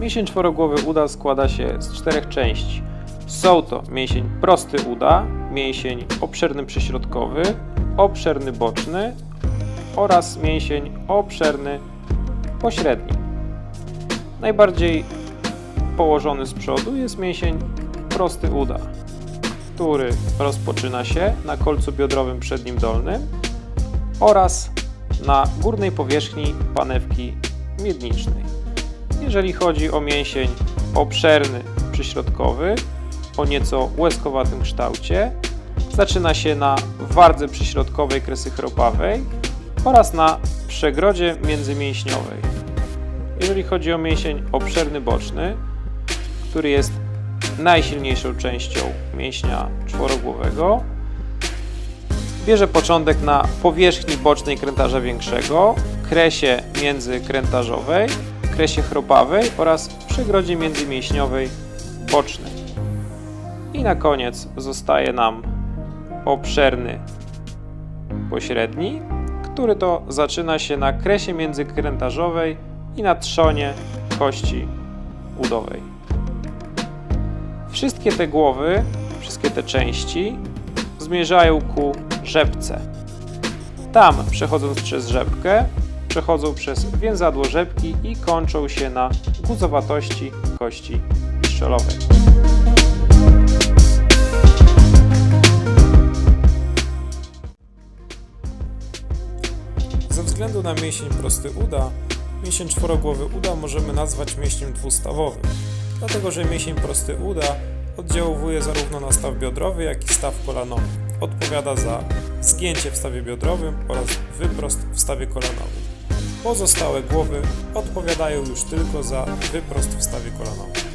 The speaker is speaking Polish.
Mięsień czworogłowy uda składa się z czterech części. Są to mięsień prosty uda, mięsień obszerny przyśrodkowy, obszerny boczny oraz mięsień obszerny pośredni. Najbardziej położony z przodu jest mięsień prosty uda, który rozpoczyna się na kolcu biodrowym przednim dolnym oraz na górnej powierzchni panewki miednicznej. Jeżeli chodzi o mięsień obszerny przyśrodkowy o nieco łezkowatym kształcie, zaczyna się na wardze przyśrodkowej kresy chropawej oraz na przegrodzie międzymięśniowej. Jeżeli chodzi o mięsień obszerny boczny, który jest najsilniejszą częścią mięśnia czworogłowego, bierze początek na powierzchni bocznej krętarza większego, kresie międzykrętarzowej, kresie chropawej oraz przegrodzie międzymięśniowej bocznej. I na koniec zostaje nam obszerny pośredni, który to zaczyna się na kresie międzykrętarzowej i na trzonie kości udowej. Wszystkie te głowy, wszystkie te części zmierzają ku rzepce. Tam, przechodząc przez rzepkę, przechodzą przez więzadło rzepki i kończą się na guzowatości kości strzelowej. Ze względu na mięsień prosty uda, mięsień czworogłowy uda możemy nazwać mięśniem dwustawowym, dlatego że mięsień prosty uda oddziałuje zarówno na staw biodrowy, jak i staw kolanowy. Odpowiada za zgięcie w stawie biodrowym oraz wyprost w stawie kolanowym. Pozostałe głowy odpowiadają już tylko za wyprost w stawie kolanowym.